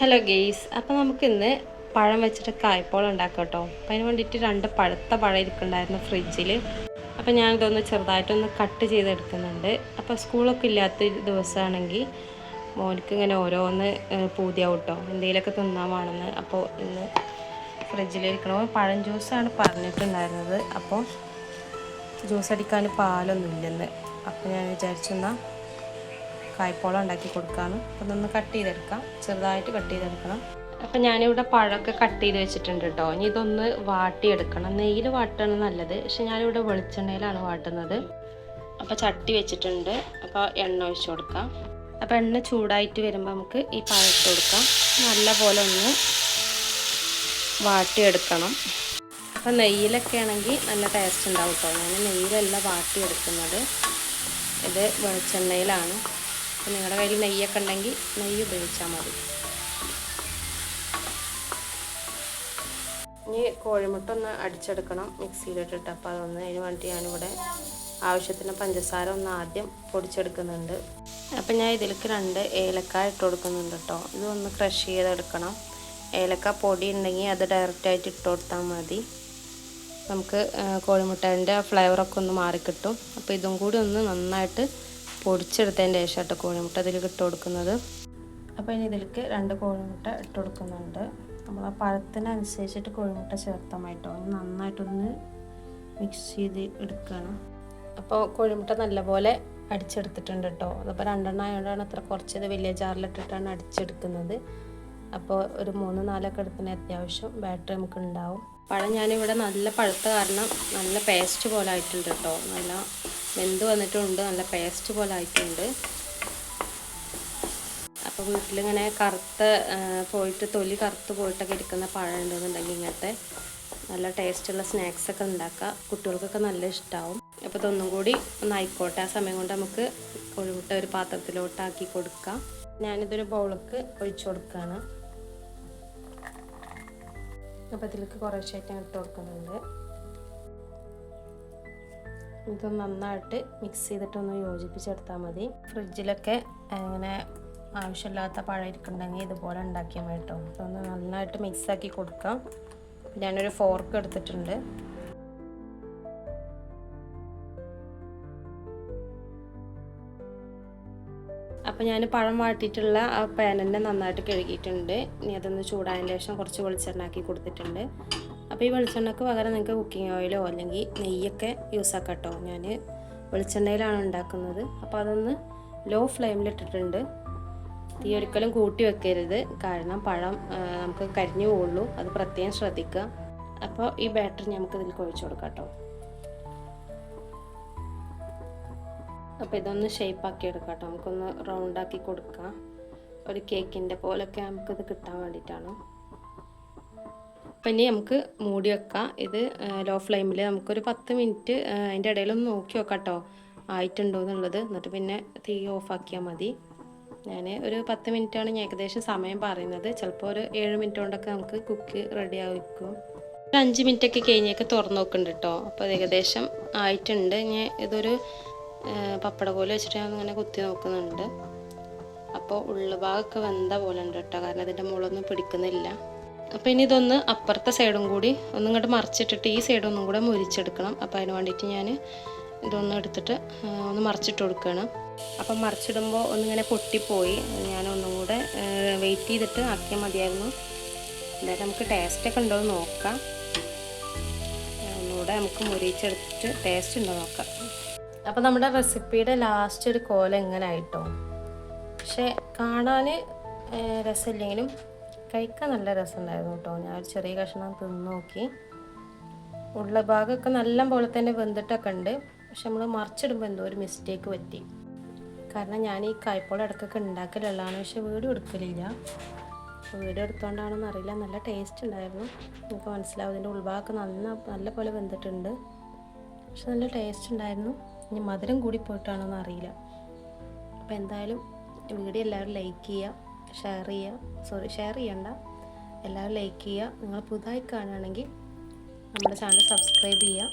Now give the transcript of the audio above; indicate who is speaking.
Speaker 1: Hello guys അപ്പോൾ നമുക്കിന്ന് പഴം വെച്ചിട്ട് കായ്പോളം ഉണ്ടാക്കാം കേട്ടോ അപ്പോൾ അതിന് വേണ്ടിയിട്ട് രണ്ട് പഴുത്ത പഴം ഇരിക്കുന്നുണ്ടായിരുന്നു ഫ്രിഡ്ജിൽ അപ്പോൾ ഞാനിതൊന്ന് ചെറുതായിട്ടൊന്ന് കട്ട് ചെയ്തെടുക്കുന്നുണ്ട്. അപ്പോൾ സ്കൂളൊക്കെ ഇല്ലാത്ത ദിവസമാണെങ്കിൽ മോനിക്ക് ഇങ്ങനെ ഓരോന്ന് പൂതിയാവും കേട്ടോ എന്തെങ്കിലുമൊക്കെ തിന്നാൻ വേണമെന്ന്. അപ്പോൾ ഇന്ന് ഫ്രിഡ്ജിലിരിക്കണോ പഴം ജ്യൂസാണ് പറഞ്ഞിട്ടുണ്ടായിരുന്നത്. അപ്പോൾ ജ്യൂസ് അടിക്കാൻ പാലൊന്നും ഇല്ലെന്ന് അപ്പോൾ ഞാൻ വിചാരിച്ചെന്നാൽ കായ്പോളം ഉണ്ടാക്കി കൊടുക്കാമെന്ന് അപ്പോൾ ഇതൊന്ന് കട്ട് ചെയ്തെടുക്കാം. ചെറുതായിട്ട് കട്ട് ചെയ്തെടുക്കണം. അപ്പം ഞാനിവിടെ പഴമൊക്കെ കട്ട് ചെയ്ത് വെച്ചിട്ടുണ്ട് കേട്ടോ ഇനി ഇതൊന്ന് വാട്ടിയെടുക്കണം. നെയ്യിൽ വാട്ടാണ് നല്ലത്. പക്ഷെ ഞാനിവിടെ വെളിച്ചെണ്ണയിലാണ് വാട്ടുന്നത്. അപ്പോൾ ചട്ടി വെച്ചിട്ടുണ്ട്. അപ്പോൾ എണ്ണ ഒഴിച്ചു കൊടുക്കാം. അപ്പോൾ എണ്ണ ചൂടായിട്ട് വരുമ്പോൾ നമുക്ക് ഈ പഴത്ത് കൊടുക്കാം. നല്ല പോലെ ഒന്ന് വാട്ടിയെടുക്കണം. അപ്പോൾ നെയ്യിലൊക്കെ ആണെങ്കിൽ നല്ല ടേസ്റ്റ് ഉണ്ടാവും കേട്ടോ ഞാൻ നെയ്യിലല്ല വാട്ടിയെടുക്കുന്നത്. ഇത് വെളിച്ചെണ്ണയിലാണ്. അപ്പോൾ നിങ്ങളുടെ കയ്യിൽ നെയ്യൊക്കെ ഉണ്ടെങ്കിൽ നെയ്യ് ഉപയോഗിച്ചാൽ മതി. ഇനി കോഴിമുട്ട ഒന്ന് അടിച്ചെടുക്കണം മിക്സിയിലിട്ടിട്ട്. അപ്പോൾ അതൊന്ന് അതിന് വേണ്ടി ഞാനിവിടെ ആവശ്യത്തിന് പഞ്ചസാര ഒന്ന് ആദ്യം പൊടിച്ചെടുക്കുന്നുണ്ട്. അപ്പം ഞാൻ ഇതിലേക്ക് രണ്ട് ഏലക്ക ഇട്ട് കൊടുക്കുന്നുണ്ട് കേട്ടോ. ഇതൊന്ന് ക്രഷ് ചെയ്തെടുക്കണം. ഏലക്ക പൊടി ഉണ്ടെങ്കിൽ അത് ഡയറക്റ്റായിട്ട് ഇട്ട് കൊടുത്താൽ മതി. നമുക്ക് കോഴിമുട്ടേന്റെ ഫ്ലേവറൊക്കെ ഒന്ന് മാറിക്കിട്ടും. അപ്പോൾ ഇതും കൂടി ഒന്ന് നന്നായിട്ട് പൊടിച്ചെടുത്തതിന്റെ ശേഷം കോഴിമുട്ട ഇതിലേക്ക് ഇട്ട് കൊടുക്കുന്നത്. അപ്പോൾ ഇനി ഇതിലേക്ക് രണ്ട് കോഴിമുട്ട ഇട്ട് കൊടുക്കുന്നുണ്ട്. നമ്മൾ ആ പഴത്തിനനുസരിച്ചിട്ട് കോഴിമുട്ട കേട്ടോ ഒന്ന് നന്നായിട്ടൊന്ന് മിക്സ് ചെയ്ത് എടുക്കണം അപ്പോൾ കോഴിമുട്ട നല്ലപോലെ അടിച്ചെടുത്തിട്ടുണ്ട് കേട്ടോ. അതിപ്പോൾ രണ്ടെണ്ണം ആയതുകൊണ്ടാണ് അത്ര കുറച്ചത് വലിയ ജാറിലിട്ടിട്ടാണ് അടിച്ചെടുക്കുന്നത്. അപ്പോൾ ഒരു മൂന്ന് നാലൊക്കെ എടുത്തിന് അത്യാവശ്യം ബാറ്ററി നമുക്ക് ഉണ്ടാവും പഴം ഞാനിവിടെ നല്ല പഴുത്ത കാരണം നല്ല പേസ്റ്റ് പോലെ ആയിട്ടുണ്ട് കേട്ടോ. നല്ല വെന്ത് വന്നിട്ടുണ്ട്. നല്ല പേസ്റ്റ് പോലെ ആയിട്ടുണ്ട്. അപ്പോൾ വീട്ടിലിങ്ങനെ കറുത്ത് പോയിട്ട് തൊലി കറുത്ത് പോയിട്ടൊക്കെ ഇരിക്കുന്ന പഴം ഉണ്ടെന്നുണ്ടെങ്കിൽ ഇങ്ങനത്തെ നല്ല ടേസ്റ്റുള്ള സ്നാക്സൊക്കെ ഉണ്ടാക്കുക. കുട്ടികൾക്കൊക്കെ നല്ല ഇഷ്ടമാവും അപ്പോൾ ഇതൊന്നും കൂടി ഒന്ന് ആയിക്കോട്ടെ ആ സമയം കൊണ്ട് നമുക്ക് കോഴിമുട്ട ഒരു പാത്രത്തിലോട്ടാക്കി കൊടുക്കാം. ഞാനിതൊരു ബൗളക്ക് ഒഴിച്ചു കൊടുക്കുകയാണ്. അപ്പോൾ ഇതിലേക്ക് കുറേശ്ശായിട്ട് ഇട്ട് കൊടുക്കുന്നുണ്ട്. ഇത് നന്നായിട്ട് മിക്സ് ചെയ്തിട്ടൊന്ന് യോജിപ്പിച്ചെടുത്താൽ മതി. ഫ്രിഡ്ജിലൊക്കെ അങ്ങനെ ആവശ്യമില്ലാത്ത പഴം ഇരിക്കുന്നുണ്ടെങ്കിൽ ഇതുപോലെ ഉണ്ടാക്കിയാൽ മതി കേട്ടോ ഇതൊന്ന് നന്നായിട്ട് മിക്സാക്കി കൊടുക്കാം. ഞാനൊരു ഫോർക്ക് എടുത്തിട്ടുണ്ട്. അപ്പോൾ ഞാൻ പഴം വാട്ടിയിട്ടുള്ള ആ പാനലിനെ നന്നായിട്ട് കഴുകിയിട്ടുണ്ട്. ഇനി അതൊന്ന് ചൂടായതിന് ശേഷം കുറച്ച് വെളിച്ചെണ്ണ ആക്കി കൊടുത്തിട്ടുണ്ട്. അപ്പോൾ ഈ വെളിച്ചെണ്ണക്ക് പകരം നിങ്ങൾക്ക് കുക്കിംഗ് ഓയിലോ അല്ലെങ്കിൽ നെയ്യൊക്കെ യൂസ് ആക്കാം കേട്ടോ ഞാൻ വെളിച്ചെണ്ണയിലാണ് ഉണ്ടാക്കുന്നത്. അപ്പോൾ അതൊന്ന് ലോ ഫ്ലെയിമിലിട്ടിട്ടുണ്ട് തീ ഒരിക്കലും കൂട്ടി വെക്കരുത്. കാരണം പഴം നമുക്ക് കരിഞ്ഞു പോകുള്ളൂ. അത് പ്രത്യേകം ശ്രദ്ധിക്കുക. അപ്പോൾ ഈ ബാറ്ററി നമുക്ക് ഇതിൽ ഒഴിച്ചു കൊടുക്കാം കേട്ടോ അപ്പോൾ ഇതൊന്ന് ഷേപ്പാക്കി എടുക്കാം കേട്ടോ നമുക്കൊന്ന് റൗണ്ടാക്കി കൊടുക്കാം. ഒരു കേക്കിന്റെ പോലൊക്കെ നമുക്കിത് കിട്ടാൻ വേണ്ടിയിട്ടാണ്. അപ്പം ഇനി നമുക്ക് മൂടി വെക്കാം. ഇത് ലോ ഫ്ലെയിമിൽ നമുക്കൊരു പത്ത് മിനിറ്റ് അതിന്റെ ഇടയിലൊന്ന് നോക്കി നോക്കാം കേട്ടോ ആയിട്ടുണ്ടോ എന്നുള്ളത്. എന്നിട്ട് പിന്നെ തീ ഓഫാക്കിയാൽ മതി. ഞാൻ ഒരു പത്ത് മിനിറ്റാണ് ഞാൻ ഏകദേശം സമയം പറയുന്നത്. ചിലപ്പോൾ ഒരു ഏഴ് മിനിറ്റ് കൊണ്ടൊക്കെ നമുക്ക് കുക്ക് റെഡി ആയിരിക്കും. ഒരു അഞ്ച് മിനിറ്റൊക്കെ കഴിഞ്ഞൊക്കെ തുറന്ന് നോക്കുന്നുണ്ട് കേട്ടോ അപ്പോൾ ഏകദേശം ആയിട്ടുണ്ട്. ഞാൻ ഇതൊരു പപ്പട പോലെ വെച്ചിട്ട് ഞാൻ ഇങ്ങനെ കുത്തി നോക്കുന്നുണ്ട്. അപ്പോൾ ഉള്ള ഭാഗമൊക്കെ വെന്ത പോലെ ഉണ്ട് കേട്ടോ. കാരണം ഇതിന്റെ മുകളൊന്നും പിടിക്കുന്നില്ല. അപ്പോൾ ഇനി ഇതൊന്ന് അപ്പുറത്തെ സൈഡും കൂടി ഒന്നും ഇങ്ങോട്ട് മറിച്ചിട്ടിട്ട് ഈ സൈഡ് ഒന്നും കൂടെ മുരിച്ചെടുക്കണം. അപ്പോൾ അതിന് വേണ്ടിയിട്ട് ഞാൻ ഇതൊന്ന് എടുത്തിട്ട് ഒന്ന് മറിച്ചിട്ട് കൊടുക്കുകയാണ്. അപ്പം മറിച്ചിടുമ്പോൾ ഒന്നിങ്ങനെ പൊട്ടിപ്പോയി. ഞാൻ ഒന്നും കൂടെ വെയിറ്റ് ചെയ്തിട്ട് ആക്കിയാൽ മതിയായിരുന്നു. എന്തായാലും നമുക്ക് ടേസ്റ്റൊക്കെ ഉണ്ടോ എന്ന് നോക്കാം. ഒന്നുകൂടെ നമുക്ക് മുരിച്ചെടുത്തിട്ട് ടേസ്റ്റ് ഉണ്ടോ നോക്കാം. അപ്പോൾ നമ്മുടെ റെസിപ്പിയുടെ ലാസ്റ്റ് ഒരു കോല ഇങ്ങനെ ആയിട്ടോ പക്ഷെ കാണാൻ രസമില്ലെങ്കിലും കഴിക്കാൻ നല്ല രസമുണ്ടായിരുന്നു കേട്ടോ. ഞാൻ ഒരു ചെറിയ കഷ്ണം തിന്ന് നോക്കി. ഉള്ള ഭാഗമൊക്കെ നല്ല പോലെ തന്നെ വെന്തിട്ടൊക്കെ ഉണ്ട്. പക്ഷെ നമ്മൾ മറിച്ചിടുമ്പോൾ എന്തോ ഒരു മിസ്റ്റേക്ക് പറ്റി. കാരണം ഞാൻ ഈ കായ്പോളം ഇടയ്ക്കൊക്കെ ഉണ്ടാക്കലുള്ളതാണ്. പക്ഷെ വീഡിയോ എടുക്കലില്ല. വീഡിയോ എടുത്തോണ്ടാണെന്ന് അറിയില്ല. നല്ല ടേസ്റ്റ് ഉണ്ടായിരുന്നു. നമുക്ക് മനസ്സിലാവും. ഇതിന്റെ ഉൾഭാഗമൊക്കെ നന്ന നല്ല പോലെ വെന്തിട്ടുണ്ട്. പക്ഷെ നല്ല ടേസ്റ്റ് ഉണ്ടായിരുന്നു. ഇനി മധുരം കൂടി പോയിട്ടാണോന്ന് അറിയില്ല. അപ്പോൾ എന്തായാലും വീഡിയോ എല്ലാവരും ലൈക്ക് ചെയ്യുക ഷെയർ ചെയ്യുക സോറി ഷെയർ ചെയ്യണ്ട. എല്ലാവരും ലൈക്ക് ചെയ്യുക നിങ്ങൾ പുതുതായി കാണുകയാണെങ്കിൽ നമ്മുടെ ചാനൽ സബ്സ്ക്രൈബ് ചെയ്യുക